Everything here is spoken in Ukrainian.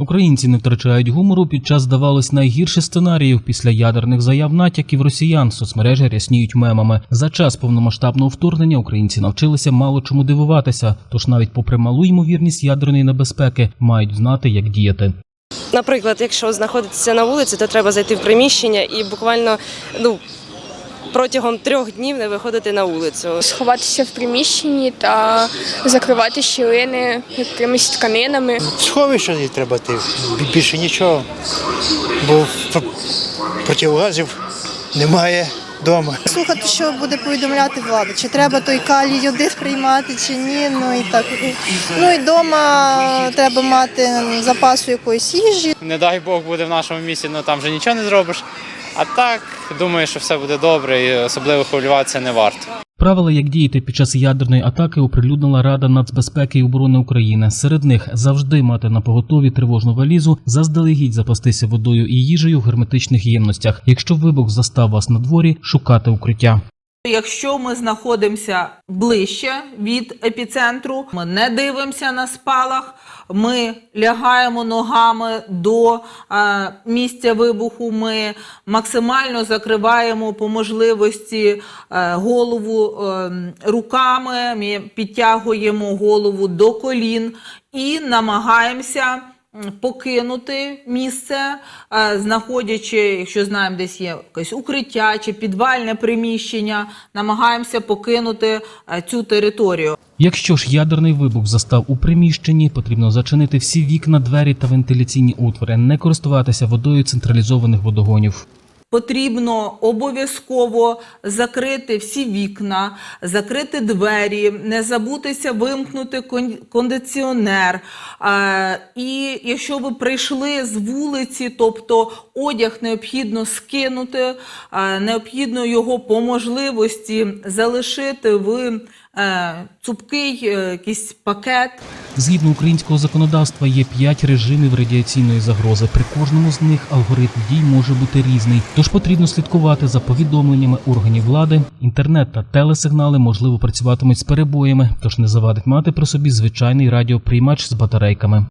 Українці не втрачають гумору під час, здавалось, найгірших сценаріїв після ядерних заяв натяків росіян. Соцмережі рясніють мемами. За час повномасштабного вторгнення українці навчилися мало чому дивуватися. Тож навіть попри малу ймовірність ядерної небезпеки, мають знати, як діяти. Наприклад, якщо знаходитися на вулиці, то треба зайти в приміщення і буквально ну, протягом трьох днів не виходити на вулицю. сховатися в приміщенні та закривати щілини якимись тканинами. В сховище їй треба йти, бі- більше нічого. Бо пр- противогазів немає вдома. слухати, що буде повідомляти влада, чи треба той калій йодит приймати, чи ні. Ну і так. Ну і вдома треба мати запасу якоїсь їжі. не дай Бог буде в нашому місті, ну там вже нічого не зробиш. А так, думаю, що все буде добре і особливо хвилюватися не варто. Правила, як діяти під час ядерної атаки, оприлюднила Рада нацбезпеки і оборони України. Серед них завжди мати на поготові тривожну валізу, заздалегідь запастися водою і їжею в герметичних ємностях. Якщо вибух застав вас на дворі, шукати укриття. Якщо ми знаходимося ближче від епіцентру, ми не дивимося на спалах, ми лягаємо ногами до е, місця вибуху, ми максимально закриваємо по можливості е, голову е, руками, ми підтягуємо голову до колін і намагаємося покинути місце, е, знаходячи, якщо знаємо, десь є якесь укриття чи підвальне приміщення, намагаємося покинути е, цю територію. Якщо ж ядерний вибух застав у приміщенні, потрібно зачинити всі вікна, двері та вентиляційні отвори, не користуватися водою централізованих водогонів. Потрібно обов'язково закрити всі вікна, закрити двері, не забутися вимкнути кон- кондиціонер. І якщо ви прийшли з вулиці, тобто одяг необхідно скинути, необхідно його по можливості залишити в е, цупкий е, якийсь пакет. Згідно українського законодавства, є п'ять режимів радіаційної загрози. При кожному з них алгоритм дій може бути різний. Тож потрібно слідкувати за повідомленнями органів влади. Інтернет та телесигнали можливо працюватимуть з перебоями, тож не завадить мати при собі звичайний радіоприймач з батарейками.